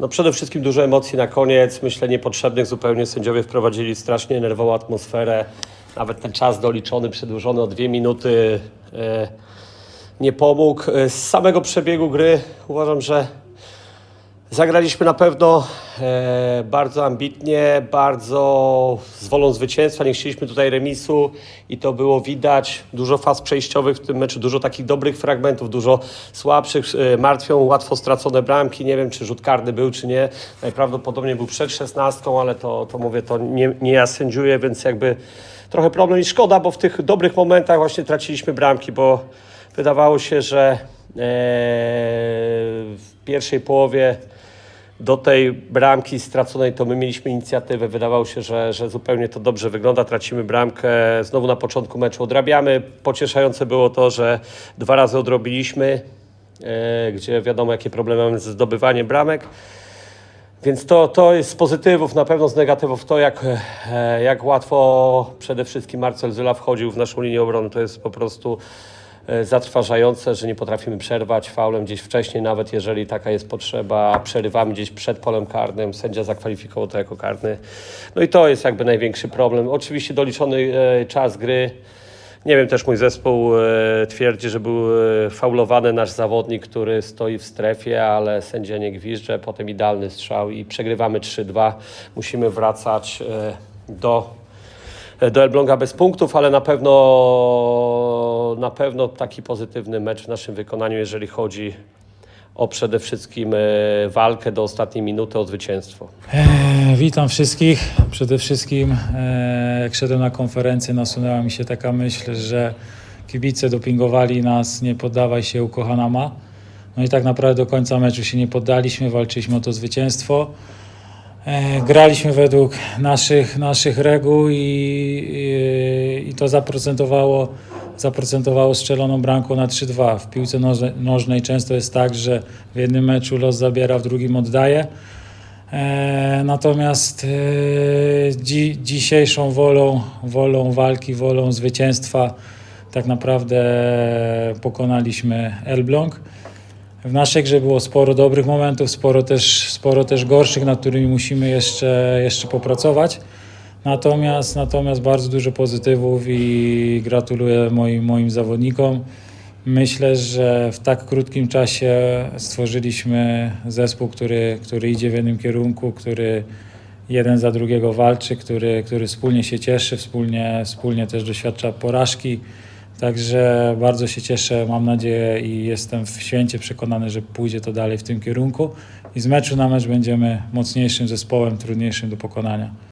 No przede wszystkim dużo emocji na koniec, myślę niepotrzebnych zupełnie. Sędziowie wprowadzili strasznie nerwową atmosferę. Nawet ten czas doliczony, przedłużony o dwie minuty e, nie pomógł. E, Z samego przebiegu gry uważam, że Zagraliśmy na pewno e, bardzo ambitnie, bardzo z wolą zwycięstwa. Nie chcieliśmy tutaj remisu i to było widać. Dużo faz przejściowych w tym meczu, dużo takich dobrych fragmentów, dużo słabszych. E, martwią łatwo stracone bramki. Nie wiem, czy rzut karny był, czy nie. Najprawdopodobniej był przed szesnastką, ale to, to mówię, to nie, nie ja sędziuję, więc jakby trochę problem i szkoda, bo w tych dobrych momentach właśnie traciliśmy bramki, bo wydawało się, że e, w pierwszej połowie do tej bramki straconej to my mieliśmy inicjatywę. Wydawało się, że, że zupełnie to dobrze wygląda. Tracimy bramkę. Znowu na początku meczu odrabiamy. Pocieszające było to, że dwa razy odrobiliśmy, e, gdzie wiadomo jakie problemy mamy ze zdobywaniem bramek. Więc to, to jest z pozytywów, na pewno z negatywów to, jak, e, jak łatwo przede wszystkim Marcel Zyla wchodził w naszą linię obrony. To jest po prostu zatrważające, że nie potrafimy przerwać faulem gdzieś wcześniej, nawet jeżeli taka jest potrzeba, przerywamy gdzieś przed polem karnym, sędzia zakwalifikował to jako karny. No i to jest jakby największy problem. Oczywiście doliczony e, czas gry. Nie wiem, też mój zespół e, twierdzi, że był e, faulowany nasz zawodnik, który stoi w strefie, ale sędzia nie gwizdże, potem idealny strzał i przegrywamy 3-2. Musimy wracać e, do, e, do Elbląga bez punktów, ale na pewno, na pewno taki pozytywny mecz w naszym wykonaniu, jeżeli chodzi o przede wszystkim e, walkę do ostatniej minuty o zwycięstwo. E, Witam wszystkich. Przede wszystkim, e, jak szedłem na konferencję, nasunęła mi się taka myśl, że kibice dopingowali nas, nie poddawaj się, ukochana ma. No i tak naprawdę do końca meczu się nie poddaliśmy, walczyliśmy o to zwycięstwo. E, Graliśmy według naszych, naszych reguł i, i, i to zaprocentowało, zaprocentowało strzeloną bramką na 3-2. W piłce nożnej, nożnej często jest tak, że w jednym meczu los zabiera, w drugim oddaje. E, natomiast e, dzi, dzisiejszą wolą, wolą walki, wolą zwycięstwa tak naprawdę pokonaliśmy Elbląg. W naszej grze było sporo dobrych momentów, sporo też, sporo też gorszych, nad którymi musimy jeszcze, jeszcze popracować. Natomiast, natomiast bardzo dużo pozytywów i gratuluję moim, moim zawodnikom. Myślę, że w tak krótkim czasie stworzyliśmy zespół, który, który idzie w jednym kierunku, który jeden za drugiego walczy, który, który wspólnie się cieszy, wspólnie, wspólnie też doświadcza porażki. Także bardzo się cieszę, mam nadzieję i jestem w święcie przekonany, że pójdzie to dalej w tym kierunku. I z meczu na mecz będziemy mocniejszym zespołem, trudniejszym do pokonania.